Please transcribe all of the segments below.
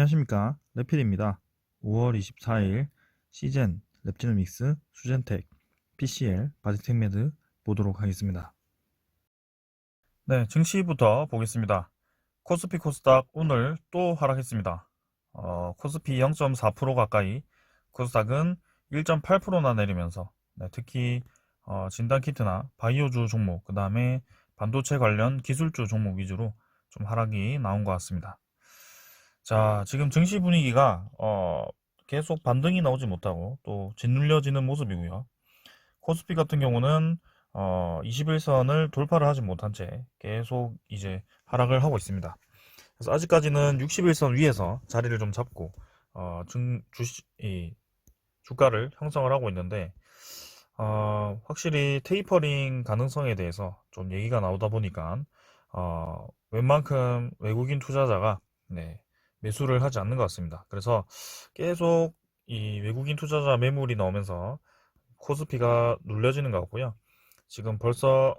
안녕하십니까. 레필입니다. 5월 24일 시젠 랩지노믹스 수젠텍 PCL 바디텍매드 보도록 하겠습니다. 네 증시부터 보겠습니다. 코스피 코스닥 오늘 또 하락했습니다. 어, 코스피 0.4% 가까이 코스닥은 1.8%나 내리면서 네, 특히 어, 진단키트나 바이오주 종목 그 다음에 반도체 관련 기술주 종목 위주로 좀 하락이 나온 것 같습니다 자, 지금 증시 분위기가 어, 계속 반등이 나오지 못하고 또 짓눌려지는 모습이고요. 코스피 같은 경우는 어, 21선을 돌파를 하지 못한 채 계속 이제 하락을 하고 있습니다. 그래서 아직까지는 61선 위에서 자리를 좀 잡고 어, 증, 주시, 이, 주가를 형성을 하고 있는데 어, 확실히 테이퍼링 가능성에 대해서 좀 얘기가 나오다 보니까 어, 웬만큼 외국인 투자자가 네, 매수를 하지 않는 것 같습니다. 그래서 계속 이 외국인 투자자 매물이 나오면서 코스피가 눌려지는 것 같고요. 지금 벌써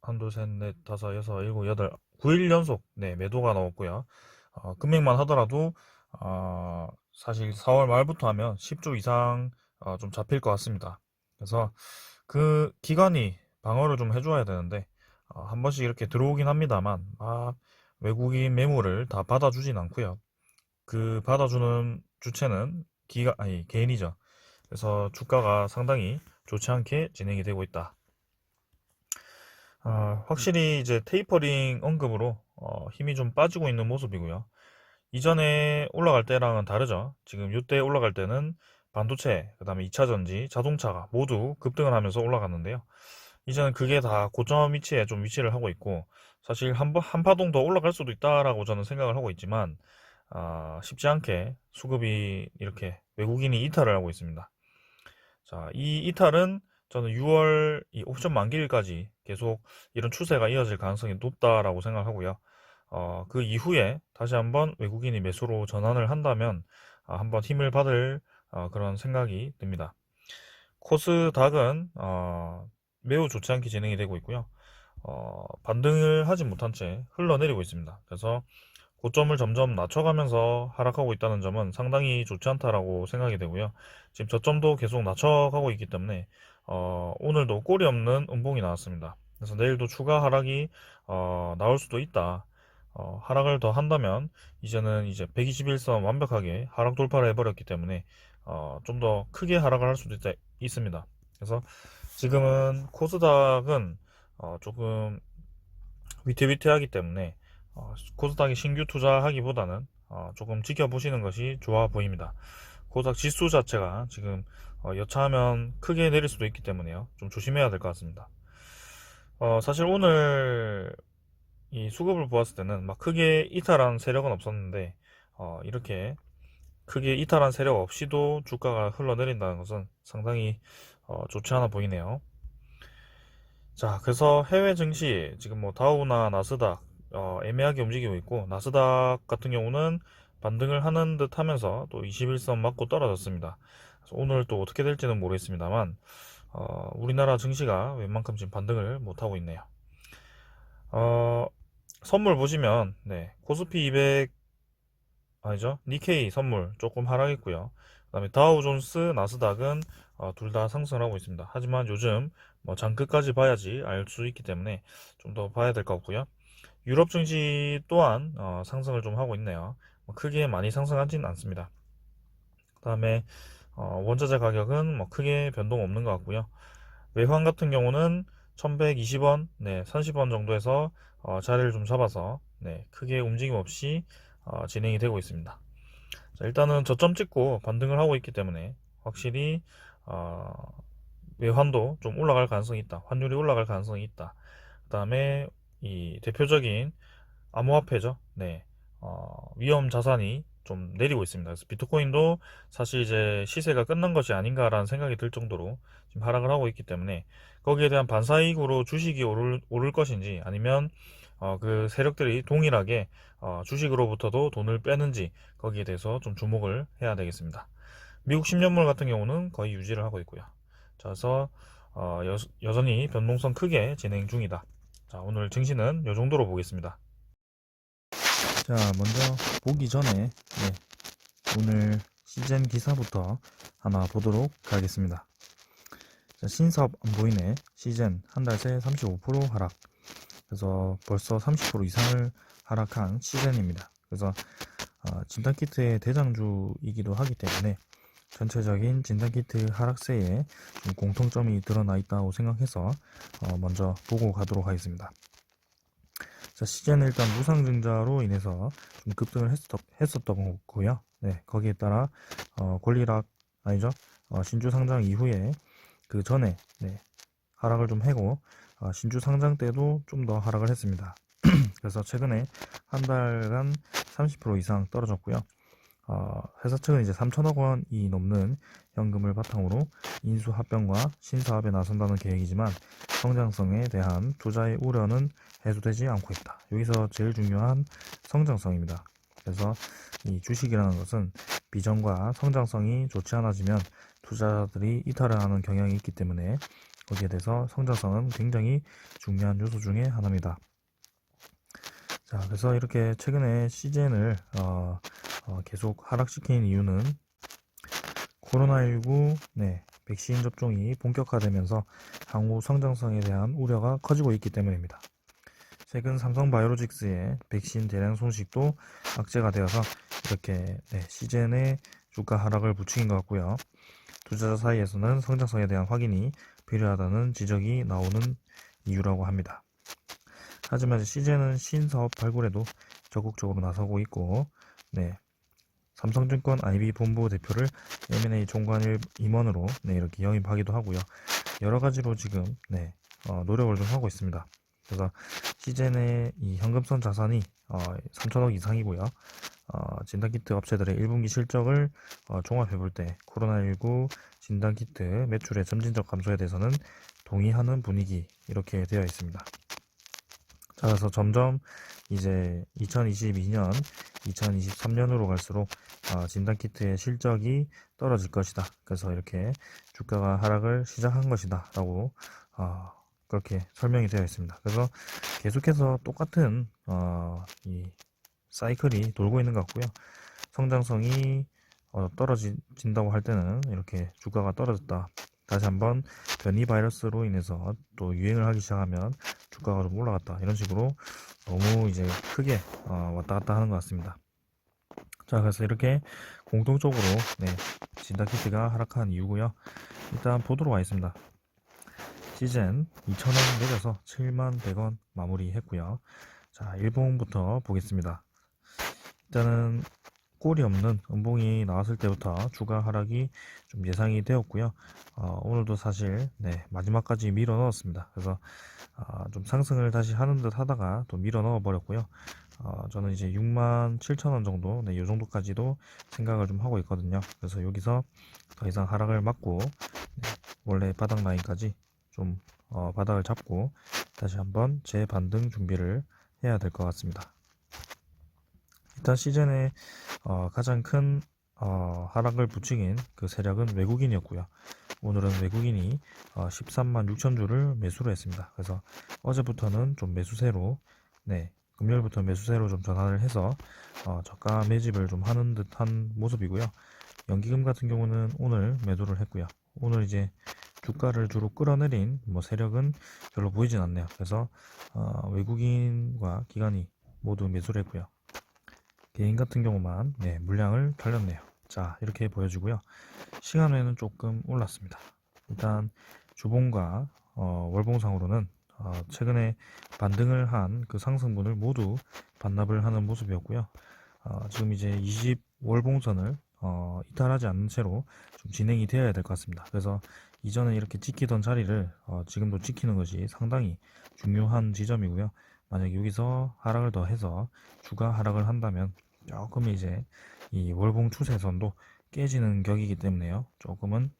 한두 셋, 넷, 다섯, 여섯, 일곱, 여덟, 9일 연속 네, 매도가 나왔고요. 어, 금액만 하더라도 어, 사실 4월 말부터 하면 10조 이상 어, 좀 잡힐 것 같습니다. 그래서 그 기관이 방어를 좀 해줘야 되는데 어, 한 번씩 이렇게 들어오긴 합니다만 막 외국인 매물을 다 받아주진 않고요. 그 받아주는 주체는 기가 아니 개인이죠. 그래서 주가가 상당히 좋지 않게 진행이 되고 있다. 아, 확실히 이제 테이퍼링 언급으로 어, 힘이 좀 빠지고 있는 모습이고요. 이전에 올라갈 때랑은 다르죠. 지금 이때 올라갈 때는 반도체, 그 다음에 2차전지, 자동차가 모두 급등을 하면서 올라갔는데요. 이제는 그게 다 고점 위치에 좀 위치를 하고 있고, 사실 한, 번- 한 파동 더 올라갈 수도 있다라고 저는 생각을 하고 있지만, 아, 쉽지 않게 수급이 이렇게 외국인이 이탈을 하고 있습니다. 자, 이 이탈은 저는 6월 이 옵션 만기일까지 계속 이런 추세가 이어질 가능성이 높다라고 생각하고요. 어, 그 이후에 다시 한번 외국인이 매수로 전환을 한다면 아, 한번 힘을 받을 어, 그런 생각이 듭니다. 코스닥은 어, 매우 좋지 않게 진행이 되고 있고요. 어, 반등을 하지 못한 채 흘러내리고 있습니다. 그래서 고점을 점점 낮춰가면서 하락하고 있다는 점은 상당히 좋지 않다라고 생각이 되고요. 지금 저점도 계속 낮춰가고 있기 때문에 어, 오늘도 꼬리 없는 음봉이 나왔습니다. 그래서 내일도 추가 하락이 어, 나올 수도 있다. 어, 하락을 더 한다면 이제는 이제 121선 완벽하게 하락 돌파를 해버렸기 때문에 어, 좀 더 크게 하락을 할 수도 있다, 있습니다. 그래서 지금은 코스닥은 어, 조금 위태위태하기 때문에 어, 코스닥에 신규 투자하기보다는 어, 조금 지켜보시는 것이 좋아 보입니다. 코스닥 지수 자체가 지금 어, 여차하면 크게 내릴 수도 있기 때문에요. 좀 조심해야 될 것 같습니다. 어, 사실 오늘 이 수급을 보았을 때는 막 크게 이탈한 세력은 없었는데 어, 이렇게 크게 이탈한 세력 없이도 주가가 흘러내린다는 것은 상당히 어, 좋지 않아 보이네요. 자, 그래서 해외 증시 지금 뭐 다우나 나스닥 어, 애매하게 움직이고 있고 나스닥 같은 경우는 반등을 하는 듯 하면서 또 21선 맞고 떨어졌습니다. 오늘 또 어떻게 될지는 모르겠습니다만 어, 우리나라 증시가 웬만큼 지금 반등을 못 하고 있네요. 어, 선물 보시면 네, 코스피 200 아니죠? 니케이 선물 조금 하락했고요. 그 다음에 다우존스, 나스닥은 어, 둘다 상승하고 있습니다. 하지만 요즘 뭐 장 끝까지 봐야지 알 수 있기 때문에 좀 더 봐야 될 것 같고요. 유럽 증시 또한 어, 상승을 좀 하고 있네요. 뭐 크게 많이 상승하진 않습니다. 그다음에 어, 원자재 가격은 뭐 크게 변동 없는 것 같고요. 외환 같은 경우는 1120원, 네, 30원 정도에서 어, 자리를 좀 잡아서 네, 크게 움직임 없이 어, 진행이 되고 있습니다. 자, 일단은 저점 찍고 반등을 하고 있기 때문에 확실히 어, 외환도 좀 올라갈 가능성이 있다. 환율이 올라갈 가능성이 있다. 그 다음에 이 대표적인 암호화폐죠. 네. 어, 위험 자산이 좀 내리고 있습니다. 그래서 비트코인도 사실 이제 시세가 끝난 것이 아닌가라는 생각이 들 정도로 지금 하락을 하고 있기 때문에 거기에 대한 반사이익으로 주식이 오를, 오를 것인지 아니면 어, 그 세력들이 동일하게 어, 주식으로부터도 돈을 빼는지 거기에 대해서 좀 주목을 해야 되겠습니다. 미국 10년물 같은 경우는 거의 유지를 하고 있고요. 자, 그래서 어, 여, 여전히 변동성 크게 진행 중이다. 자, 오늘 증시는 이 정도로 보겠습니다. 자, 먼저 보기 전에 네, 오늘 시젠 기사부터 하나 보도록 하겠습니다. 자, 신사업 안 보이네. 시젠 한 달 새 35% 하락. 그래서 벌써 30% 이상을 하락한 시젠입니다. 그래서 어, 진단키트의 대장주이기도 하기 때문에 전체적인 진단키트 하락세에 좀 공통점이 드러나 있다고 생각해서 어, 먼저 보고 가도록 하겠습니다. 자, 시젠은 일단 무상증자로 인해서 좀 급등을 했었, 했었던 거고요. 네, 거기에 따라 어, 권리락 아니죠? 어, 신주 상장 이후에 그 전에 네, 하락을 좀 하고 어, 신주 상장 때도 좀 더 하락을 했습니다. 그래서 최근에 한 달간 30% 이상 떨어졌고요. 어, 회사 측은 이제 3천억 원이 넘는 현금을 바탕으로 인수 합병과 신사업에 나선다는 계획이지만 성장성에 대한 투자의 우려는 해소되지 않고 있다. 여기서 제일 중요한 성장성입니다. 그래서 이 주식이라는 것은 비전과 성장성이 좋지 않아지면 투자자들이 이탈을 하는 경향이 있기 때문에 거기에 대해서 성장성은 굉장히 중요한 요소 중에 하나입니다. 자, 그래서 이렇게 최근에 시젠을 어, 어, 계속 하락시킨 이유는 코로나19 네, 백신 접종이 본격화되면서 향후 성장성에 대한 우려가 커지고 있기 때문입니다. 최근 삼성바이오로직스의 백신 대량 손실도 악재가 되어서 이렇게 네, 시젠의 주가 하락을 부추긴 것 같고요. 투자자 사이에서는 성장성에 대한 확인이 필요하다는 지적이 나오는 이유라고 합니다. 하지만 시젠은 신사업 발굴에도 적극적으로 나서고 있고, 네, 삼성증권 IB 본부 대표를 M&A 총괄 임원으로 네, 이렇게 영입하기도 하고요. 여러 가지로 지금 네, 어, 노력을 좀 하고 있습니다. 그래서 시젠의 이 현금성 자산이 어, 3천억 이상이고요. 어, 진단키트 업체들의 1분기 실적을 어, 종합해 볼 때 코로나19 진단키트 매출의 점진적 감소에 대해서는 동의하는 분위기 이렇게 되어 있습니다. 자, 그래서 점점 이제 2022년, 2023년으로 갈수록 어, 진단키트의 실적이 떨어질 것이다. 그래서 이렇게 주가가 하락을 시작한 것이다. 라고 어, 그렇게 설명이 되어 있습니다. 그래서 계속해서 똑같은 어, 이 사이클이 돌고 있는 것 같고요. 성장성이 어, 떨어진다고 할 때는 이렇게 주가가 떨어졌다. 다시 한번 변이 바이러스로 인해서 또 유행을 하기 시작하면 주가가 좀 올라갔다. 이런 식으로 너무 이제 크게 어, 왔다 갔다 하는 것 같습니다. 자, 그래서 이렇게 공통적으로 네, 진다키트가 하락한 이유고요. 일단 보도록 하겠습니다. 시즌 2,000원 내려서 7만 100원 마무리했고요. 자, 일봉부터 보겠습니다. 일단은 꼴이 없는 음봉이 나왔을 때부터 주가 하락이 좀 예상이 되었고요. 어, 오늘도 사실 네, 마지막까지 밀어 넣었습니다. 그래서 어, 좀 상승을 다시 하는 듯 하다가 또 밀어 넣어 버렸고요. 어, 저는 이제 6만 7천 원 정도, 네, 이 정도까지도 생각을 좀 하고 있거든요. 그래서 여기서 더 이상 하락을 막고 네, 원래 바닥 라인까지 좀 어, 바닥을 잡고 다시 한번 재반등 준비를 해야 될 것 같습니다. 일단 시즌에 어, 가장 큰 어, 하락을 부추긴 그 세력은 외국인이었고요. 오늘은 외국인이 어, 13만 6천 주를 매수를 했습니다. 그래서 어제부터는 좀 매수세로, 네, 금요일부터 매수세로 좀 전환을 해서 어, 저가 매집을 좀 하는 듯한 모습이고요. 연기금 같은 경우는 오늘 매도를 했고요. 오늘 이제 주가를 주로 끌어내린 뭐 세력은 별로 보이진 않네요. 그래서 어, 외국인과 기관이 모두 매수를 했고요. 개인 같은 경우만 네, 물량을 털렸네요. 자 이렇게 보여주고요. 시간에는 조금 올랐습니다. 일단 주봉과 어, 월봉상으로는 어, 최근에 반등을 한 그 상승분을 모두 반납을 하는 모습이었고요. 어, 지금 이제 20 월봉선을 어, 이탈하지 않는 채로 좀 진행이 되어야 될 것 같습니다. 그래서 이전에 이렇게 지키던 자리를 어, 지금도 지키는 것이 상당히 중요한 지점이고요. 만약 여기서 하락을 더 해서 주가 하락을 한다면 조금 이제 이 월봉 추세선도 깨지는 격이기 때문에요. 조금은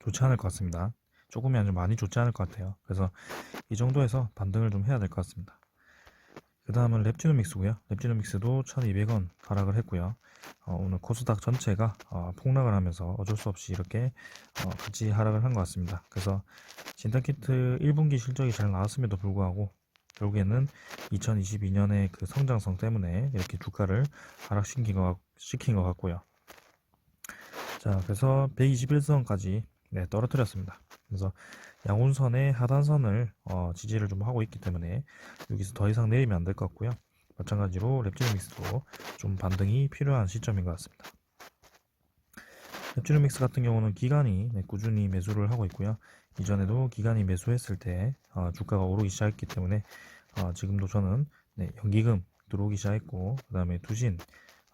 좋지 않을 것 같습니다. 조금이 아니라 많이 좋지 않을 것 같아요. 그래서 이 정도에서 반등을 좀 해야 될 것 같습니다. 그 다음은 랩지노믹스고요. 랩지노믹스도 1200원 하락을 했고요. 어, 오늘 코스닥 전체가 어, 폭락을 하면서 어쩔 수 없이 이렇게 어, 같이 하락을 한 것 같습니다. 그래서 진단키트 1분기 실적이 잘 나왔음에도 불구하고 결국에는 2022년의 그 성장성 때문에 이렇게 주가를 하락시킨 것, 같- 시킨 것 같고요. 자, 그래서 121선까지 네, 떨어뜨렸습니다. 그래서 양운선의 하단선을 어, 지지를 좀 하고 있기 때문에 여기서 더 이상 내리면 안 될 것 같고요. 마찬가지로 랩지르믹스도 좀 반등이 필요한 시점인 것 같습니다. 랩지르믹스 같은 경우는 기간이 네, 꾸준히 매수를 하고 있고요. 이전에도 기간이 매수했을 때 어, 주가가 오르기 시작했기 때문에 어, 지금도 저는 네, 연기금 들어오기 시작했고 그 다음에 투신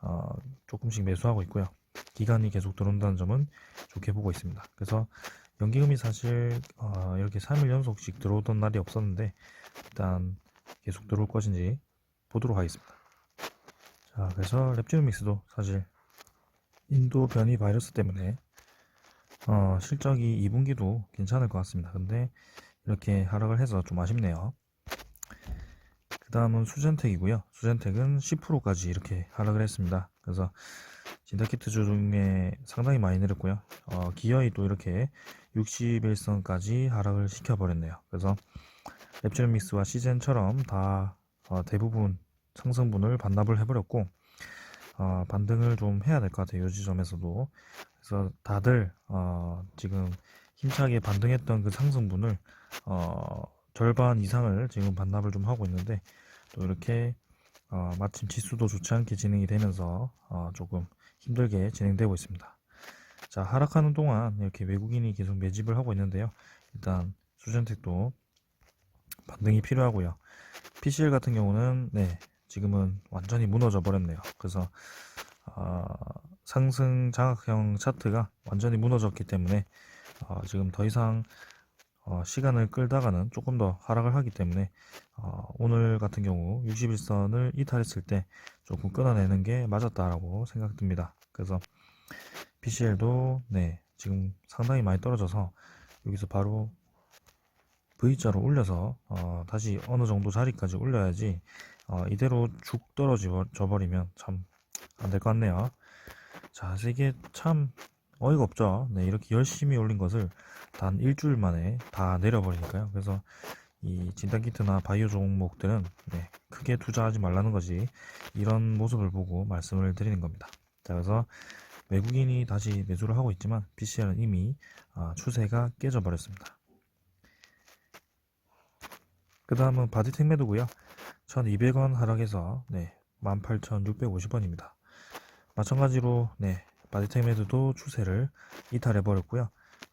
어, 조금씩 매수하고 있고요. 기간이 계속 들어온다는 점은 좋게 보고 있습니다. 그래서 연기금이 사실 어, 이렇게 3일 연속씩 들어오던 날이 없었는데 일단 계속 들어올 것인지 보도록 하겠습니다. 자, 그래서 랩지르믹스도 사실 인도 변이 바이러스 때문에 어, 실적이 2분기도 괜찮을 것 같습니다. 근데 이렇게 하락을 해서 좀 아쉽네요. 그 다음은 수젠텍이고요. 수젠텍은 10%까지 이렇게 하락을 했습니다. 그래서 진다키트 중에 상당히 많이 내렸고요. 어, 기어이 또 이렇게 61선까지 하락을 시켜버렸네요. 그래서 랩지르믹스와 시젠처럼 다 어, 대부분 상승분을 반납을 해버렸고 어, 반등을 좀 해야 될 것 같아요. 이 지점에서도. 그래서 다들 어, 지금 힘차게 반등했던 그 상승분을 어, 절반 이상을 지금 반납을 좀 하고 있는데 또 이렇게 어, 마침 지수도 좋지 않게 진행이 되면서 어, 조금 힘들게 진행되고 있습니다. 자 하락하는 동안 이렇게 외국인이 계속 매집을 하고 있는데요. 일단 수전택도 반등이 필요하고요. PCL 같은 경우는 네 지금은 완전히 무너져 버렸네요. 그래서 어, 상승 장악형 차트가 완전히 무너졌기 때문에 어, 지금 더 이상 어, 시간을 끌다가는 조금 더 하락을 하기 때문에 어, 오늘 같은 경우 61선을 이탈했을 때 조금 끊어내는 게 맞았다라고 생각됩니다. 그래서 PCL도 네 지금 상당히 많이 떨어져서 여기서 바로 V자로 올려서 어, 다시 어느 정도 자리까지 올려야지 어, 이대로 죽 떨어져 버리면 참 안 될 것 같네요. 자, 이게 참 어이가 없죠. 네, 이렇게 열심히 올린 것을 단 일주일 만에 다 내려버리니까요. 그래서 이 진단키트나 바이오 종목들은 네, 크게 투자하지 말라는 것이 이런 모습을 보고 말씀을 드리는 겁니다. 자, 그래서 외국인이 다시 매수를 하고 있지만 PCR은 이미 아, 추세가 깨져버렸습니다. 그 다음은 바디텍 매도고요. 1200원 하락해서 네, 18,650원입니다. 마찬가지로 네, 바디텍 매도도 추세를 이탈해 버렸고요.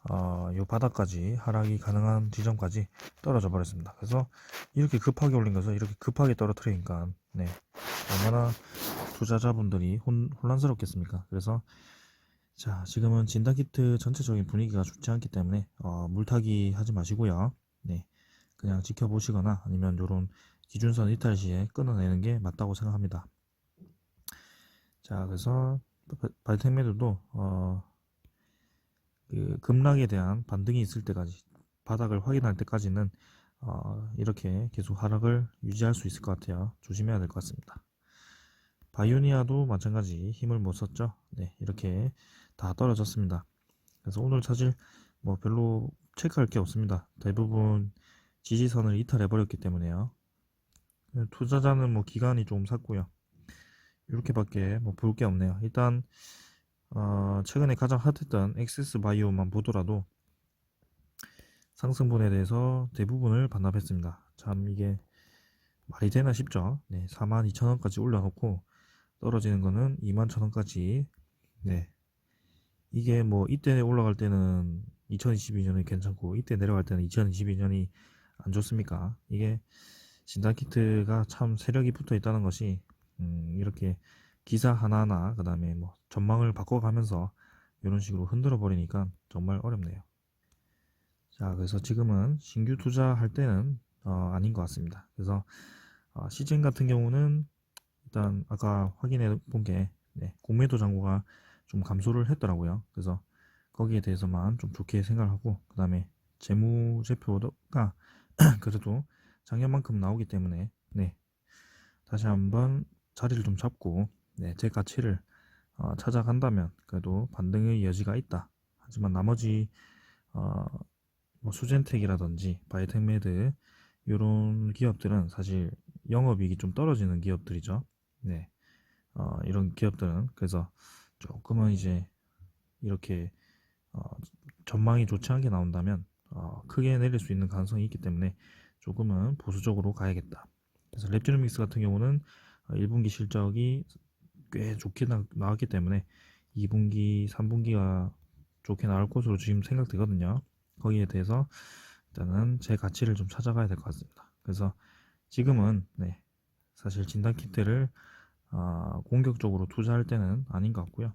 어, 요 바닥까지 하락이 가능한 지점까지 떨어져 버렸습니다. 그래서 이렇게 급하게 올린 것을 이렇게 급하게 떨어뜨리니까 네, 얼마나 투자자분들이 혼, 혼란스럽겠습니까? 그래서 자 지금은 진단키트 전체적인 분위기가 좋지 않기 때문에 어, 물타기 하지 마시고요. 네, 그냥 지켜보시거나 아니면 요런 기준선 이탈 시에 끊어내는 게 맞다고 생각합니다. 자, 그래서 바이텍 매도도 어, 그 급락에 대한 반등이 있을 때까지 바닥을 확인할 때까지는 어, 이렇게 계속 하락을 유지할 수 있을 것 같아요. 조심해야 될 것 같습니다. 바이오니아도 마찬가지 힘을 못 썼죠. 네, 이렇게 다 떨어졌습니다. 그래서 오늘 사실 뭐 별로 체크할 게 없습니다. 대부분 지지선을 이탈해 버렸기 때문에요. 투자자는 뭐 기간이 좀 샀고요. 이렇게밖에 뭐 볼 게 없네요. 일단 어, 최근에 가장 핫했던 엑세스 바이오만 보더라도 상승분에 대해서 대부분을 반납했습니다. 참 이게 말이 되나 싶죠. 네, 42,000원까지 올려놓고 떨어지는 거는 21,000원까지. 네, 이게 뭐 이때 올라갈 때는 2022년이 괜찮고 이때 내려갈 때는 2022년이 안 좋습니까? 이게 진단키트가 참 세력이 붙어 있다는 것이 음, 이렇게 기사 하나하나 그 다음에 뭐 전망을 바꿔가면서 이런 식으로 흔들어 버리니까 정말 어렵네요. 자, 그래서 지금은 신규 투자할 때는 어, 아닌 것 같습니다. 그래서 어, 시즌 같은 경우는 일단 아까 확인해 본게 네, 공매도 잔고가 좀 감소를 했더라고요. 그래서 거기에 대해서만 좀 좋게 생각하고 그 다음에 재무제표가 그래도 작년만큼 나오기 때문에 네 다시 한번 자리를 좀 잡고 네, 제 가치를 어, 찾아간다면 그래도 반등의 여지가 있다. 하지만 나머지 어, 뭐 수젠텍이라든지 바이텍메드 이런 기업들은 사실 영업이익이 좀 떨어지는 기업들이죠. 네. 어, 이런 기업들은 그래서 조금은 이제 이렇게 어, 전망이 좋지 않게 나온다면 어, 크게 내릴 수 있는 가능성이 있기 때문에 조금은 보수적으로 가야겠다. 그래서 랩지노믹스 같은 경우는 어, 1분기 실적이 꽤 좋게 나, 나왔기 때문에 2분기, 3분기가 좋게 나올 것으로 지금 생각되거든요. 거기에 대해서 일단은 제 가치를 좀 찾아가야 될 것 같습니다. 그래서 지금은 네, 사실 진단 키트를 아, 공격적으로 투자할 때는 아닌 것 같고요.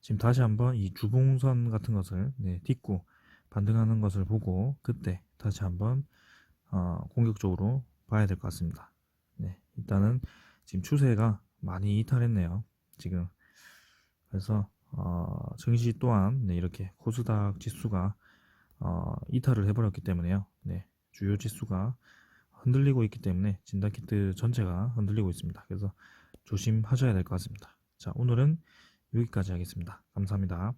지금 다시 한번 이 주봉선 같은 것을 네, 딛고 반등하는 것을 보고 그때 다시 한번 어, 공격적으로 봐야 될 것 같습니다. 네, 일단은 지금 추세가 많이 이탈했네요. 지금 그래서 어, 증시 또한 네, 이렇게 코스닥 지수가 어, 이탈을 해버렸기 때문에요. 네, 주요 지수가 흔들리고 있기 때문에 진단키트 전체가 흔들리고 있습니다. 그래서 조심하셔야 될 것 같습니다. 자, 오늘은 여기까지 하겠습니다. 감사합니다.